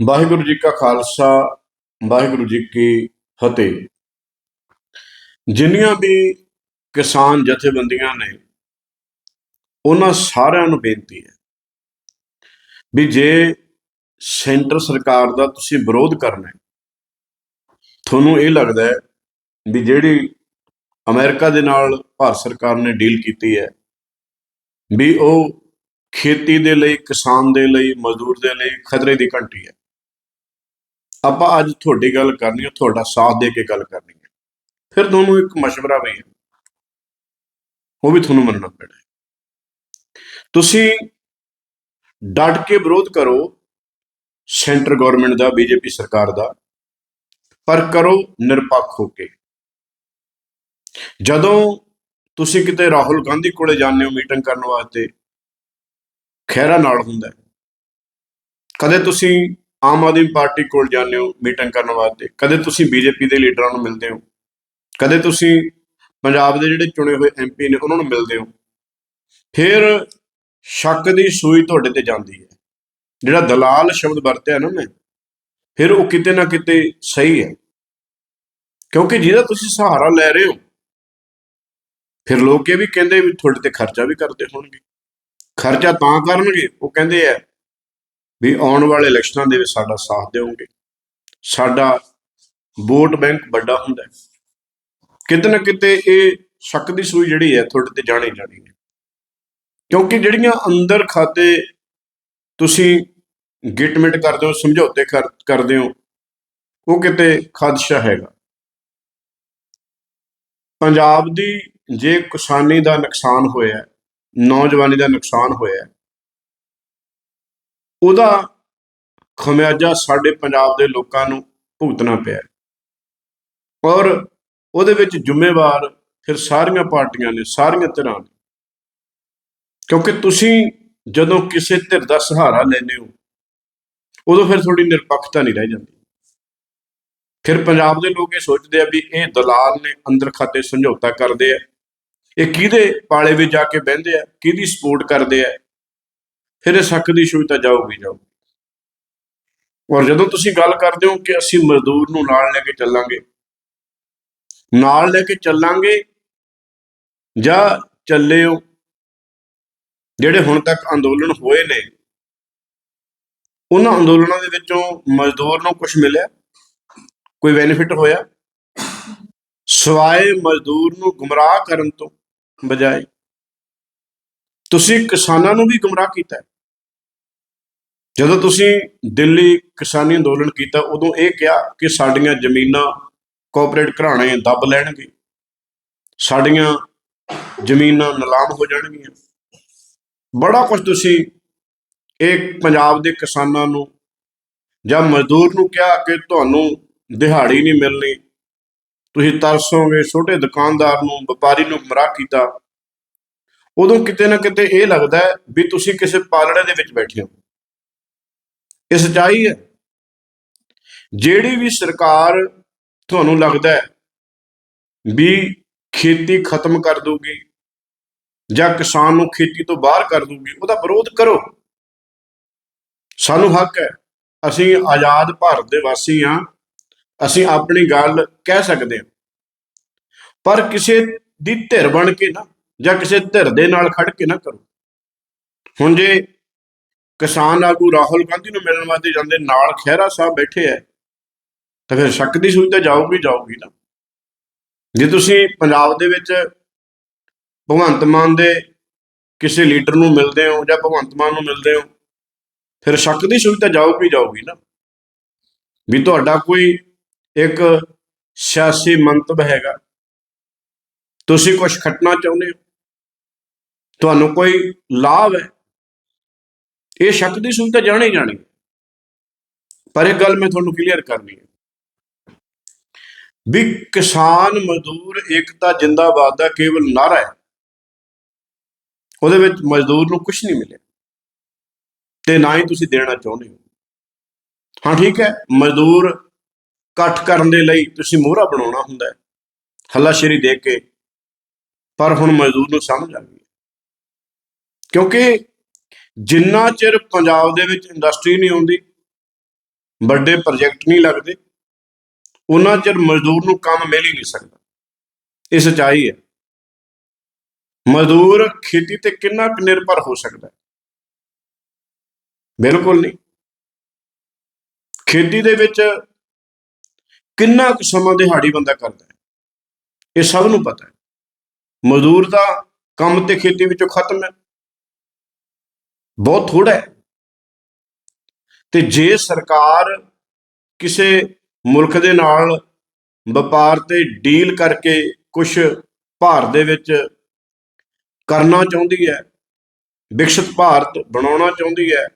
ਵਾਹਿਗੁਰੂ ਜੀ ਕਾ ਖਾਲਸਾ, ਵਾਹਿਗੁਰੂ ਜੀ ਕੀ ਫਤਿਹ। ਜਿੰਨੀਆਂ ਵੀ ਕਿਸਾਨ ਜਥੇਬੰਦੀਆਂ ਨੇ, ਉਹਨਾਂ ਸਾਰਿਆਂ ਨੂੰ ਬੇਨਤੀ ਹੈ ਵੀ ਜੇ ਸੈਂਟਰ ਸਰਕਾਰ ਦਾ ਤੁਸੀਂ ਵਿਰੋਧ ਕਰਨਾ ਹੈ, ਤੁਹਾਨੂੰ ਇਹ ਲੱਗਦਾ ਹੈ ਵੀ ਜਿਹੜੀ ਅਮਰੀਕਾ ਦੇ ਨਾਲ ਭਾਰਤ ਸਰਕਾਰ ਨੇ ਡੀਲ ਕੀਤੀ ਹੈ, ਵੀ ਉਹ ਖੇਤੀ ਦੇ ਲਈ, ਕਿਸਾਨ ਦੇ ਲਈ, ਮਜ਼ਦੂਰ ਦੇ ਲਈ ਖਤਰੇ ਦੀ ਘੰਟੀ ਹੈ। ਆਪਾਂ ਅੱਜ ਤੁਹਾਡੀ ਗੱਲ ਕਰਨੀ ਹੈ ਤੁਹਾਡਾ ਸਾਥ ਦੇ ਕੇ ਗੱਲ ਕਰਨੀ ਹੈ ਫਿਰ ਤੁਹਾਨੂੰ ਇੱਕ مشورہ ਵੀ ਹੈ ਉਹ ਵੀ ਤੁਹਾਨੂੰ ਮੰਨਣਾ ਪੈਣਾ ਹੈ ਤੁਸੀਂ ਡਟ ਕੇ ਵਿਰੋਧ ਕਰੋ ਸੈਂਟਰ ਗਵਰਨਮੈਂਟ ਦਾ ਬੀਜੇਪੀ ਸਰਕਾਰ ਦਾ ਪਰ ਕਰੋ ਨਿਰਪੱਖ ਹੋ ਕੇ ਜਦੋਂ ਤੁਸੀਂ ਕਿਤੇ ਰਾਹੁਲ ਗਾਂਧੀ ਕੋਲੇ ਜਾਂਦੇ ਹੋ ਮੀਟਿੰਗ ਕਰਨ ਵਾਸਤੇ ਖਹਿਰਾ ਨਾਲ ਹੁੰਦਾ ਹੈ ਕਦੇ ਤੁਸੀਂ ਆਮ ਆਦਮੀ ਪਾਰਟੀ ਕੋਲ ਜਾਂਦੇ ਹੋ, ਮੀਟਿੰਗ ਕਰਨ ਵਾਸਤੇ? ਕਦੇ ਤੁਸੀਂ ਬੀਜੇਪੀ ਦੇ ਲੀਡਰਾਂ ਨੂੰ ਮਿਲਦੇ ਹੋ? ਕਦੇ ਤੁਸੀਂ ਪੰਜਾਬ ਦੇ ਜਿਹੜੇ ਚੁਣੇ ਹੋਏ ਐਮਪੀ ਨੇ, ਉਹਨਾਂ ਨੂੰ ਮਿਲਦੇ ਹੋ? ਫਿਰ ਸ਼ੱਕ ਦੀ ਸੂਈ ਤੁਹਾਡੇ ਤੇ ਜਾਂਦੀ ਹੈ। ਜਿਹੜਾ ਦਲਾਲ ਸ਼ਬਦ ਵਰਤਿਆ ਨਾ ਮੈਂ, ਫਿਰ ਉਹ ਕਿਤੇ ਨਾ ਕਿਤੇ ਸਹੀ ਹੈ। ਕਿਉਂਕਿ ਜਿਹਦਾ ਤੁਸੀਂ ਸਹਾਰਾ ਲੈ ਰਹੇ ਹੋ, ਫਿਰ ਲੋਕ ਇਹ ਵੀ ਕਹਿੰਦੇ ਵੀ ਤੁਹਾਡੇ ਤੇ ਖਰਚਾ ਵੀ ਕਰਦੇ ਹੋਣਗੇ। ਖਰਚਾ ਤਾਂ ਕਰਨਗੇ, ਉਹ ਕਹਿੰਦੇ ਆ ਵੀ ਆਉਣ ਵਾਲੇ ਇਲੈਕਸ਼ਨਾਂ ਦੇ ਵਿੱਚ ਸਾਡਾ ਸਾਥ ਦਿਓਗੇ। ਸਾਡਾ ਵੋਟ ਬੈਂਕ ਵੱਡਾ ਹੁੰਦਾ ਹੈ। ਕਿਤੇ ਨਾ ਕਿਤੇ ਇਹ ਸ਼ੱਕ ਦੀ ਸੂਈ ਜਿਹੜੀ ਹੈ ਤੁਹਾਡੇ ਤੇ ਜਾਣੀ ਜਾਣੀ ਹੈ। ਕਿਉਂਕਿ ਜਿਹੜੀਆਂ ਅੰਦਰ ਖਾਤੇ ਤੁਸੀਂ ਗਿਟਮਿਟ ਕਰਦੇ ਹੋ, ਸਮਝੌਤੇ ਕਰ- ਕਰਦੇ ਹੋ, ਉਹ ਕਿਤੇ ਖਦਸ਼ਾ ਹੈਗਾ। ਪੰਜਾਬ ਦੀ ਜੇ ਕਿਸਾਨੀ ਦਾ ਨੁਕਸਾਨ ਹੋਇਆ ਨੌਜਵਾਨੀ ਦਾ ਨੁਕਸਾਨ ਹੋਇਆ ਉਹਦਾ ਖਮਿਆਜਾ ਸਾਡੇ ਪੰਜਾਬ ਦੇ ਲੋਕਾਂ ਨੂੰ ਭੁਗਤਣਾ ਪਿਆ ਔਰ ਉਹਦੇ ਵਿੱਚ ਜ਼ਿੰਮੇਵਾਰ ਫਿਰ ਸਾਰੀਆਂ ਪਾਰਟੀਆਂ ਨੇ, ਸਾਰੀਆਂ ਧਿਰਾਂ ਨੇ। ਕਿਉਂਕਿ ਤੁਸੀਂ ਜਦੋਂ ਕਿਸੇ ਧਿਰ ਦਾ ਸਹਾਰਾ ਲੈਂਦੇ ਹੋ, ਉਦੋਂ ਫਿਰ ਤੁਹਾਡੀ ਨਿਰਪੱਖਤਾ ਨਹੀਂ ਰਹਿ ਜਾਂਦੀ। ਫਿਰ ਪੰਜਾਬ ਦੇ ਲੋਕ ਇਹ ਸੋਚਦੇ ਆ ਵੀ ਇਹ ਦਲਾਲ ਨੇ ਅੰਦਰ ਖਾਤੇ ਸਮਝੌਤਾ ਕਰਦੇ ਆ। ਇਹ ਕਿਹਦੇ ਪਾਲੇ ਵਿੱਚ ਜਾ ਕੇ ਬਹਿੰਦੇ ਆ, ਕਿਹਦੀ ਸਪੋਰਟ ਕਰਦੇ ਆ ਫਿਰ ਇਹ ਸ਼ੱਕ ਦੀ ਸੂਈ ਤਾਂ ਜਾਊਗੀ ਜਾਊਗੀ। ਔਰ ਜਦੋਂ ਤੁਸੀਂ ਗੱਲ ਕਰਦੇ ਹੋ ਕਿ ਅਸੀਂ ਮਜ਼ਦੂਰ ਨੂੰ ਨਾਲ ਲੈ ਕੇ ਚੱਲਾਂਗੇ, ਨਾਲ ਲੈ ਕੇ ਚੱਲਾਂਗੇ ਜਾਂ ਚੱਲੇ ਹੋ, ਜਿਹੜੇ ਹੁਣ ਤੱਕ ਅੰਦੋਲਨ ਹੋਏ ਨੇ, ਉਹਨਾਂ ਅੰਦੋਲਨਾਂ ਦੇ ਵਿੱਚੋਂ ਮਜ਼ਦੂਰ ਨੂੰ ਕੁਝ ਮਿਲਿਆ? ਕੋਈ ਬੈਨੀਫਿਟ ਹੋਇਆ? ਸਵਾਏ ਮਜ਼ਦੂਰ ਨੂੰ ਗੁੰਮਰਾਹ ਕਰਨ ਤੋਂ ਬਜਾਏ, ਤੁਸੀਂ ਕਿਸਾਨਾਂ ਨੂੰ ਵੀ ਗੁੰਮਰਾਹ ਕੀਤਾ ਹੈ। ਜਦੋਂ ਤੁਸੀਂ ਦਿੱਲੀ ਕਿਸਾਨੀ ਅੰਦੋਲਨ ਕੀਤਾ, ਉਦੋਂ ਇਹ ਕਿਹਾ ਕਿ ਸਾਡੀਆਂ ਜ਼ਮੀਨਾਂ ਕੋਆਪਰੇਟ ਘਰਾਣੇ ਦੱਬ ਲੈਣਗੇ। ਸਾਡੀਆਂ ਜ਼ਮੀਨਾਂ ਨਿਲਾਮ ਹੋ ਜਾਣਗੀਆਂ। ਬੜਾ ਕੁਝ ਤੁਸੀਂ ਇਹ ਪੰਜਾਬ ਦੇ ਕਿਸਾਨਾਂ ਨੂੰ ਜਾਂ ਮਜ਼ਦੂਰ ਨੂੰ ਕਿਹਾ ਕਿ ਤੁਹਾਨੂੰ ਦਿਹਾੜੀ ਨਹੀਂ ਮਿਲਣੀ। ਤੁਸੀਂ ਤਰਸੋਗੇ ਛੋਟੇ ਦੁਕਾਨਦਾਰ ਨੂੰ, ਵਪਾਰੀ ਨੂੰ ਗੁੰਮਰਾਹ ਕੀਤਾ। ਉਦੋਂ ਕਿਤੇ ਨਾ ਕਿਤੇ ਇਹ ਲੱਗਦਾ ਵੀ ਤੁਸੀਂ ਕਿਸੇ ਪਾਲੜੇ ਦੇ ਵਿੱਚ ਬੈਠੇ ਹੋ। ਇਹ ਸੱਚਾਈ ਹੈ। ਜਿਹੜੀ ਵੀ ਸਰਕਾਰ ਤੁਹਾਨੂੰ ਲੱਗਦਾ ਹੈ ਵੀ ਖੇਤੀ ਖਤਮ ਕਰ ਦੂਗੀ ਜਾਂ ਕਿਸਾਨ ਨੂੰ ਖੇਤੀ ਤੋਂ ਬਾਹਰ ਕਰ ਦੂਗੀ ਉਹਦਾ ਵਿਰੋਧ ਕਰੋ। ਸਾਨੂੰ ਹੱਕ ਹੈ, ਅਸੀਂ ਆਜ਼ਾਦ ਭਾਰਤ ਦੇ ਵਾਸੀ ਹਾਂ, ਅਸੀਂ ਆਪਣੀ ਗੱਲ ਕਹਿ ਸਕਦੇ ਹਾਂ। ਪਰ ਕਿਸੇ ਦੀ ਧਿਰ ਬਣ ਕੇ ਨਾ ਜਾਂ ਕਿਸੇ ਧਿਰ ਦੇ ਨਾਲ ਖੜ ਕੇ ਨਾ ਕਰੋ। ਹੁਣ ਜੇ ਕਿਸਾਨ ਆਗੂ ਰਾਹੁਲ ਗਾਂਧੀ ਨੂੰ ਮਿਲਣ ਵਾਸਤੇ ਜਾਂਦੇ ਨਾਲ ਖਹਿਰਾ ਸਾਹਿਬ ਬੈਠੇ ਐ, ਤਾਂ ਫਿਰ ਸ਼ੱਕ ਦੀ ਸੂਈ ਤਾਂ ਜਾਊਗੀ ਜਾਊਗੀ ਨਾ। ਜੇ ਤੁਸੀਂ ਪੰਜਾਬ ਦੇ ਵਿੱਚ ਭਗਵੰਤ ਮਾਨ ਦੇ ਕਿਸੇ ਲੀਡਰ ਨੂੰ ਮਿਲਦੇ ਹੋ ਜਾਂ ਭਗਵੰਤ ਮਾਨ ਨੂੰ ਮਿਲਦੇ ਹੋ, ਫਿਰ ਸ਼ੱਕ ਦੀ ਸੂਈ ਤਾਂ ਜਾਊਗੀ ਜਾਊਗੀ ਨਾ। ਵੀ ਤੁਹਾਡਾ ਕੋਈ ਇੱਕ ਸਿਆਸੀ ਮੰਤਵ ਹੈਗਾ, ਤੁਸੀਂ ਕੁਝ ਖੱਟਣਾ ਚਾਹੁੰਦੇ ਹੋ, ਤੁਹਾਨੂੰ ਕੋਈ ਲਾਭ ਹੈ ਇਹ ਸ਼ੱਕ ਦੀ ਸੂਈ ਤਾਂ ਜਾਣੀ ਜਾਣੀ। ਪਰ ਇਹ ਗੱਲ ਮੈਂ ਤੁਹਾਨੂੰ ਕਲੀਅਰ ਕਰਨੀ ਹੈ। ਵੀ ਕਿਸਾਨ ਮਜ਼ਦੂਰ ਏਕਤਾ ਜਿੰਦਾਬਾਦ ਦਾ ਕੇਵਲ ਨਾਰਾ ਹੈ। ਉਹਦੇ ਵਿੱਚ ਮਜ਼ਦੂਰ ਨੂੰ ਕੁਝ ਨਹੀਂ ਮਿਲਿਆ। ਤੇ ਨਾ ਹੀ ਤੁਸੀਂ ਦੇਣਾ ਚਾਹੁੰਦੇ ਹੋ। ਹਾਂ, ਠੀਕ ਹੈ, ਮਜ਼ਦੂਰ ਇਕੱਠ ਕਰਨ ਦੇ ਲਈ ਤੁਸੀਂ ਮੋਹਰਾ ਬਣਾਉਣਾ ਹੁੰਦਾ ਹੈ। ਹੱਲਾਸ਼ੇਰੀ ਦੇ ਕੇ। ਪਰ ਹੁਣ ਮਜ਼ਦੂਰ ਨੂੰ ਸਮਝ ਆ ਗਈ ਕਿਉਂਕਿ ਜਿੰਨਾ ਚਿਰ ਪੰਜਾਬ ਦੇ ਵਿੱਚ ਇੰਡਸਟਰੀ ਨਹੀਂ ਆਉਂਦੀ, ਵੱਡੇ ਪ੍ਰੋਜੈਕਟ ਨਹੀਂ ਲੱਗਦੇ ਉਹਨਾਂ ਚਿਰ ਮਜ਼ਦੂਰ ਨੂੰ ਕੰਮ ਮਿਲ ਹੀ ਨਹੀਂ ਸਕਦਾ। ਇਹ ਸਚਾਈ ਹੈ। ਮਜ਼ਦੂਰ ਖੇਤੀ ਤੇ ਕਿੰਨਾ ਕੁ ਨਿਰਭਰ ਹੋ ਸਕਦਾ ਹੈ? ਬਿਲਕੁਲ ਨਹੀਂ। ਖੇਤੀ ਦੇ ਵਿੱਚ ਕਿੰਨਾ ਕੁ ਸਮਾਂ ਦਿਹਾੜੀ ਬੰਦਾ ਕਰਦਾ ਹੈ? ਇਹ ਸਭ ਨੂੰ ਪਤਾ ਹੈ। ਮਜ਼ਦੂਰ ਦਾ ਕੰਮ ਤੇ ਖੇਤੀ ਵਿੱਚੋਂ ਖਤਮ ਹੈ। ਬਹੁਤ ਥੋੜਾ ਹੈ। ਤੇ ਜੇ ਸਰਕਾਰ ਕਿਸੇ ਮੁਲਕ ਦੇ ਨਾਲ ਵਪਾਰ ਤੇ ਡੀਲ ਕਰਕੇ ਕੁਝ ਭਾਰਤ ਦੇ ਵਿੱਚ ਕਰਨਾ ਚਾਹੁੰਦੀ ਹੈ, ਵਿਕਸਿਤ ਭਾਰਤ ਬਣਾਉਣਾ ਚਾਹੁੰਦੀ ਹੈ,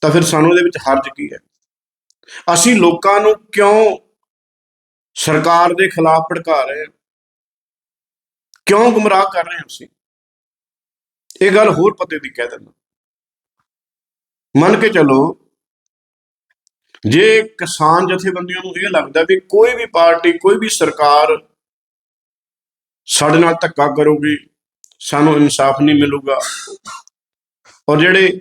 ਤਾਂ ਫਿਰ ਸਾਨੂੰ ਇਹਦੇ ਵਿੱਚ ਹਰਜ ਕੀ ਹੈ? ਅਸੀਂ ਲੋਕਾਂ ਨੂੰ ਕਿਉਂ ਸਰਕਾਰ ਦੇ ਖਿਲਾਫ ਭੜਕਾ ਰਹੇ ਹਾਂ? ਕਿਉਂ ਗੁੰਮਰਾਹ ਕਰ ਰਹੇ ਹਾਂ ਅਸੀਂ? ਇਹ ਗੱਲ ਹੋਰ ਪਤੇ ਦੀ ਕਹਿ ਦਿੰਦਾ। ਮੰਨ ਕੇ ਚੱਲੋ, ਜੇ ਕਿਸਾਨ ਜਥੇਬੰਦੀਆਂ ਨੂੰ ਇਹ ਲੱਗਦਾ ਵੀ ਕੋਈ ਵੀ ਪਾਰਟੀ, ਕੋਈ ਵੀ ਸਰਕਾਰ ਸਾਡੇ ਨਾਲ ਧੱਕਾ ਕਰੂਗੀ, ਸਾਨੂੰ ਇਨਸਾਫ ਨਹੀਂ ਮਿਲੂਗਾ, ਔਰ ਜਿਹੜੇ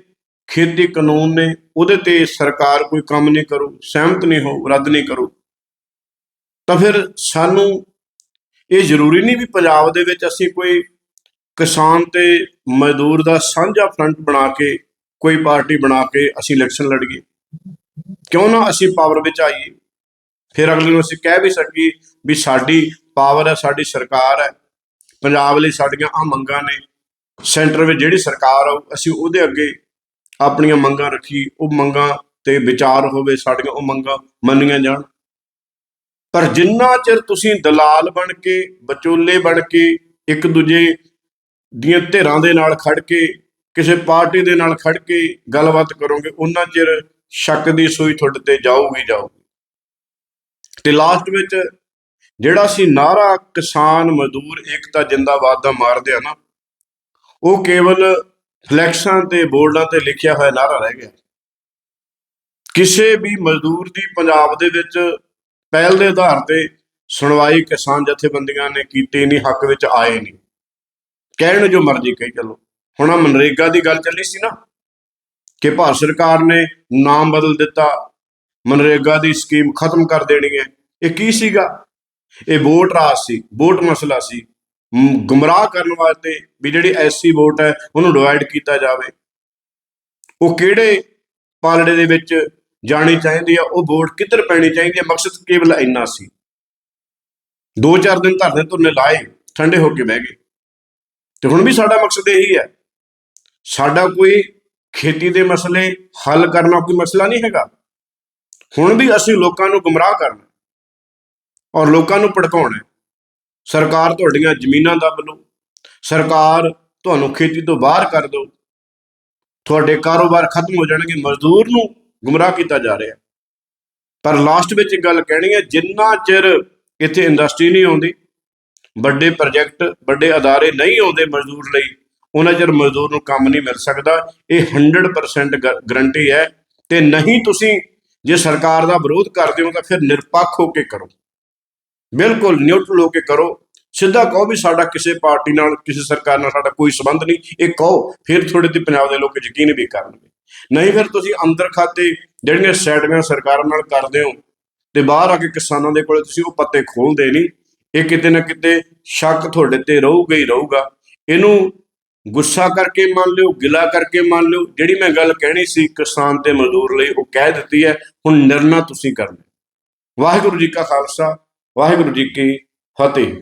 ਖੇਤੀ ਕਾਨੂੰਨ ਨੇ ਉਹਦੇ ਤੇ ਸਰਕਾਰ ਕੋਈ ਕੰਮ ਨਹੀਂ ਕਰੂ, ਸਹਿਮਤ ਨਹੀਂ ਹੋ, ਰੱਦ ਨਹੀਂ ਕਰੂ, ਤਾਂ ਫਿਰ ਸਾਨੂੰ ਇਹ ਜ਼ਰੂਰੀ ਨਹੀਂ ਵੀ ਪੰਜਾਬ ਦੇ ਵਿੱਚ ਅਸੀਂ ਕੋਈ ਕਿਸਾਨ ਤੇ ਮਜ਼ਦੂਰ ਦਾ ਸਾਂਝਾ ਫਰੰਟ ਬਣਾ ਕੇ, ਕੋਈ ਪਾਰਟੀ ਬਣਾ ਕੇ ਅਸੀਂ ਇਲੈਕਸ਼ਨ ਲੜੀਏ ਕਿਉਂ ਨਾ ਅਸੀਂ ਪਾਵਰ ਵਿੱਚ ਆਈਏ? ਫਿਰ ਅਗਲੇ ਨੂੰ ਅਸੀਂ ਕਹਿ ਵੀ ਸਕੀਏ ਵੀ ਸਾਡੀ ਪਾਵਰ ਹੈ, ਸਾਡੀ ਸਰਕਾਰ ਹੈ। ਪੰਜਾਬ ਲਈ ਸਾਡੀਆਂ ਆ ਮੰਗਾਂ ਨੇ। ਸੈਂਟਰ ਵਿੱਚ ਜਿਹੜੀ ਸਰਕਾਰ ਆਊ, ਅਸੀਂ ਉਹਦੇ ਅੱਗੇ ਆਪਣੀਆਂ ਮੰਗਾਂ ਰੱਖੀ, ਉਹ ਮੰਗਾਂ ਤੇ ਵਿਚਾਰ ਹੋਵੇ, ਸਾਡੀਆਂ ਉਹ ਮੰਗਾਂ ਮੰਨੀਆਂ ਜਾਣ। ਪਰ ਜਿੰਨਾ ਚਿਰ ਤੁਸੀਂ ਦਲਾਲ ਬਣ ਕੇ, ਵਿਚੋਲੇ ਬਣ ਕੇ ਇੱਕ ਦੂਜੇ ਦੀਆਂ ਧਿਰਾਂ ਦੇ ਨਾਲ ਖੜ ਕੇ, ਕਿਸੇ ਪਾਰਟੀ ਦੇ ਨਾਲ ਖੜ ਕੇ ਗੱਲਬਾਤ ਕਰੋਗੇ, ਉਹਨਾਂ ਚਿਰ ਸ਼ੱਕ ਦੀ ਸੂਈ ਤੁਹਾਡੇ ਤੇ ਜਾਊਗੀ ਜਾਊਗੀ। ਤੇ ਲਾਸਟ ਵਿੱਚ ਜਿਹੜਾ ਸੀ ਨਾਰਾ ਕਿਸਾਨ ਮਜ਼ਦੂਰ ਏਕਤਾ ਜਿੰਦਾਬਾਦ ਦਾ ਮਾਰਦੇ ਆ ਨਾ, ਉਹ ਕੇਵਲ ਫਲੈਕਸਾਂ ਤੇ ਬੋਰਡਾਂ ਤੇ ਲਿਖਿਆ ਹੋਇਆ ਨਾਰਾ ਰਹਿ ਗਿਆ। ਕਿਸੇ ਵੀ ਮਜ਼ਦੂਰ ਦੀ ਪੰਜਾਬ ਦੇ ਵਿੱਚ ਪਹਿਲ ਦੇ ਆਧਾਰ ਤੇ ਸੁਣਵਾਈ ਕਿਸਾਨ ਜਥੇਬੰਦੀਆਂ ਨੇ ਕੀਤੀ ਨਹੀਂ, ਹੱਕ ਵਿੱਚ ਆਏ ਨਹੀਂ। ਕਹਿਣ ਜੋ ਮਰਜ਼ੀ ਕਹੀ ਚੱਲੋ। ਹੁਣ ਆਹ ਮਨਰੇਗਾ ਦੀ ਗੱਲ ਚੱਲੀ ਸੀ ਨਾ, ਕਿ ਭਾਰਤ ਸਰਕਾਰ ਨੇ ਨਾਮ ਬਦਲ ਦਿੱਤਾ, ਮਨਰੇਗਾ ਦੀ ਸਕੀਮ ਖਤਮ ਕਰ ਦੇਣੀ ਹੈ। ਇਹ ਕੀ ਸੀਗਾ? ਇਹ ਵੋਟ ਰਾਜ ਸੀ, ਵੋਟ ਮਸਲਾ ਸੀ। ਗੁੰਮਰਾਹ ਕਰਨ ਵਾਸਤੇ ਵੀ ਜਿਹੜੀ ਐਸਸੀ ਵੋਟ ਹੈ, ਉਹਨੂੰ ਡਿਵਾਈਡ ਕੀਤਾ ਜਾਵੇ। ਉਹ ਕਿਹੜੇ ਪਾਲੜੇ ਦੇ ਵਿੱਚ ਜਾਣੀ ਚਾਹੀਦੀ ਆ, ਉਹ ਵੋਟ ਕਿੱਧਰ ਪੈਣੀ ਚਾਹੀਦੀ ਹੈ ਮਕਸਦ ਕੇਵਲ ਇੰਨਾ ਸੀ। ਦੋ ਚਾਰ ਦਿਨ ਧਰਨੇ ਧੁਰਨੇ ਲਾਏ, ਠੰਡੇ ਹੋ ਕੇ ਬਹਿ ਗਏ। ਤੇ ਹੁਣ ਵੀ ਸਾਡਾ ਮਕਸਦ ਇਹੀ ਹੈ। ਸਾਡਾ ਕੋਈ ਖੇਤੀ ਦੇ ਮਸਲੇ, ਹੱਲ ਕਰਨਾ ਕੋਈ ਮਸਲਾ ਨਹੀਂ ਹੈਗਾ। ਹੁਣ ਵੀ ਅਸੀਂ ਲੋਕਾਂ ਨੂੰ ਗੁੰਮਰਾਹ ਕਰਨਾ ਔਰ ਲੋਕਾਂ ਨੂੰ ਭੜਕਾਉਣਾ ਸਰਕਾਰ ਤੁਹਾਡੀਆਂ ਜ਼ਮੀਨਾਂ ਦੱਬ ਲਓ। ਸਰਕਾਰ ਤੁਹਾਨੂੰ ਖੇਤੀ ਤੋਂ ਬਾਹਰ ਕਰ ਦਿਓ। ਤੁਹਾਡੇ ਕਾਰੋਬਾਰ ਖਤਮ ਹੋ ਜਾਣਗੇ। ਮਜ਼ਦੂਰ ਨੂੰ ਗੁੰਮਰਾਹ ਕੀਤਾ ਜਾ ਰਿਹਾ ਪਰ ਲਾਸਟ ਵਿੱਚ ਇੱਕ ਗੱਲ ਕਹਿਣੀ ਹੈ, ਜਿੰਨਾ ਚਿਰ ਇੱਥੇ ਇੰਡਸਟਰੀ ਨਹੀਂ ਆਉਂਦੀ ਵੱਡੇ ਪ੍ਰੋਜੈਕਟ, ਵੱਡੇ ਅਦਾਰੇ ਨਹੀਂ ਆਉਂਦੇ ਮਜ਼ਦੂਰ ਲਈ, ਉਹਨਾਂ ਚਿਰ ਮਜ਼ਦੂਰ ਨੂੰ ਕੰਮ ਨਹੀਂ ਮਿਲ ਸਕਦਾ। ਇਹ 100% ਗਰੰਟੀ ਹੈ ਤੇ ਨਹੀਂ ਤੁਸੀਂ ਜੇ ਸਰਕਾਰ ਦਾ ਵਿਰੋਧ ਕਰਦੇ ਹੋ ਤਾਂ ਫਿਰ ਨਿਰਪੱਖ ਹੋ ਕੇ ਕਰੋ। ਬਿਲਕੁਲ ਨਿਊਟਰਲ ਹੋ ਕੇ ਕਰੋ। ਸਿੱਧਾ ਕਹੋ ਵੀ ਸਾਡਾ ਕਿਸੇ ਪਾਰਟੀ ਨਾਲ, ਕਿਸੇ ਸਰਕਾਰ ਨਾਲ ਸਾਡਾ ਕੋਈ ਸੰਬੰਧ ਨਹੀਂ। ਇਹ ਕਹੋ, ਫਿਰ ਥੋੜੇ ਤੇ ਪੰਜਾਬ ਦੇ ਲੋਕ ਯਕੀਨ ਵੀ ਕਰਨਗੇ। ਨਹੀਂ ਫਿਰ ਤੁਸੀਂ ਅੰਦਰ ਖਾਤੇ ਜਿਹੜੀਆਂ ਸੈਟਿੰਗਾਂ ਸਰਕਾਰਾਂ ਨਾਲ ਕਰਦੇ ਹੋ ਤੇ ਬਾਹਰ ਆ ਕੇ ਕਿਸਾਨਾਂ ਦੇ ਕੋਲੇ ਤੁਸੀਂ ਉਹ ਪੱਤੇ ਖੋਲਦੇ ਨਹੀਂ। ਇਹ ਕਿਤੇ ਨਾ ਕਿਤੇ ਸ਼ੱਕ ਤੁਹਾਡੇ ਤੇ ਰਹੂਗਾ ਹੀ ਰਹੂਗਾ। ਇਹਨੂੰ ਗੁੱਸਾ ਕਰਕੇ ਮੰਨ ਲਿਓ, ਗਿਲਾ ਕਰਕੇ ਮੰਨ ਲਿਓ, ਜਿਹੜੀ ਮੈਂ ਗੱਲ ਕਹਿਣੀ ਸੀ ਕਿਸਾਨ ਤੇ ਮਜ਼ਦੂਰ ਲਈ, ਉਹ ਕਹਿ ਦਿੱਤੀ ਹੈ, ਹੁਣ ਨਿਰਣਾ ਤੁਸੀਂ ਕਰਨਾ। ਵਾਹਿਗੁਰੂ ਜੀ ਕਾ ਖਾਲਸਾ, ਵਾਹਿਗੁਰੂ ਜੀ ਕੀ ਫਤਿਹ।